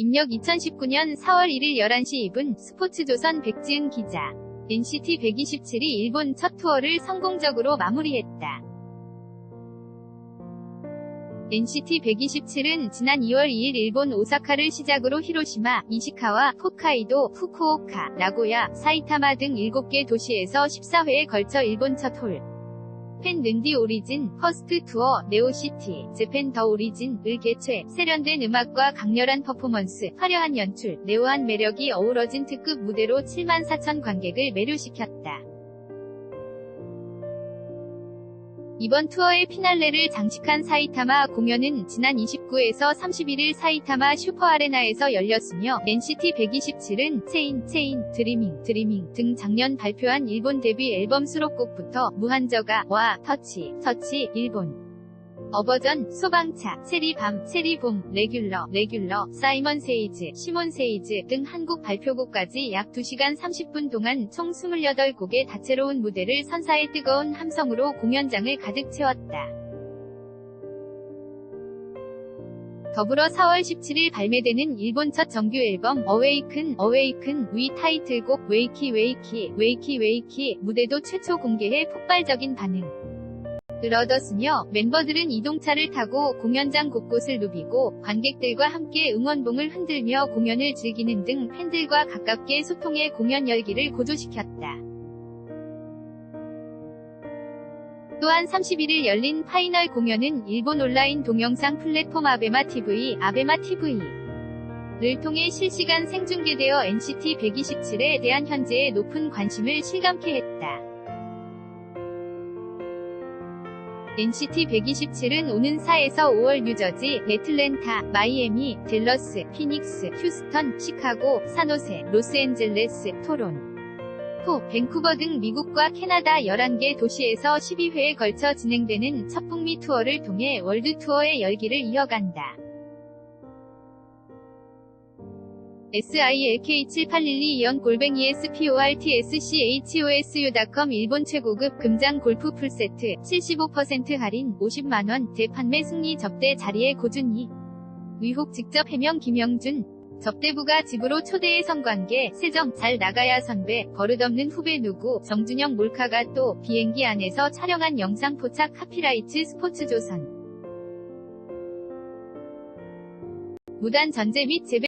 입력 2019년 4월 1일 11시 2분 스포츠조선 백지은 기자. NCT 127이 일본 첫 투어를 성공적으로 마무리했다. NCT 127은 지난 2월 2일 일본 오사카를 시작으로 히로시마, 이시카와 홋카이도, 후쿠오카, 나고야, 사이타마 등 7개 도시에서 14회에 걸쳐 일본 첫 홀. 팬 른디 오리진, 퍼스트 투어, 네오시티, 재팬 더 오리진을 개최, 세련된 음악과 강렬한 퍼포먼스, 화려한 연출, 네오한 매력이 어우러진 특급 무대로 7만 4천 관객을 매료시켰다. 이번 투어의 피날레를 장식한 사이타마 공연은 지난 29에서 31일 사이타마 슈퍼아레나에서 열렸으며 NCT 127은 체인, 체인, 드리밍, 드리밍 등 작년 발표한 일본 데뷔 앨범 수록곡부터 무한저가, 와, 터치, 터치, 일본 어버전, 소방차, 체리밤, 체리봄, 레귤러, 레귤러, 사이먼 세이즈, 시몬 세이즈 등 한국 발표곡까지 약 2시간 30분 동안 총 28곡의 다채로운 무대를 선사의 뜨거운 함성으로 공연장을 가득 채웠다. 더불어 4월 17일 발매되는 일본 첫 정규 앨범 어웨이큰 어웨이큰 위 타이틀곡 웨이키 웨이키 웨이키 웨이키 무대도 최초 공개해 폭발적인 반응. 을 얻었으며 멤버들은 이동차를 타고 공연장 곳곳을 누비고 관객들과 함께 응원봉을 흔들며 공연을 즐기는 등 팬들과 가깝게 소통해 공연 열기를 고조시켰다. 또한 31일 열린 파이널 공연은 일본 온라인 동영상 플랫폼 아베마 TV, 아베마 TV를 통해 실시간 생중계되어 NCT 127에 대한 현재의 높은 관심을 실감케 했다. NCT 127은 오는 4에서 5월 뉴저지, 애틀랜타, 마이애미, 델러스, 피닉스, 휴스턴, 시카고, 산호세, 로스앤젤레스, 토론, 토, 밴쿠버 등 미국과 캐나다 11개 도시에서 12회에 걸쳐 진행되는 첫 북미 투어를 통해 월드 투어의 열기를 이어간다. SILK7812 골뱅이 SPORTSCHOSU.com 일본 최고급 금장 골프 풀세트 75% 할인 50만원 재판매 승리 접대 자리에 고준희. 위혹 직접 해명 김영준. 접대부가 집으로 초대해 성관계 세정 잘 나가야 선배 버릇없는 후배 누구 정준영 몰카가 또 비행기 안에서 촬영한 영상 포착 카피라이트 스포츠조선. 무단 전제 및 재배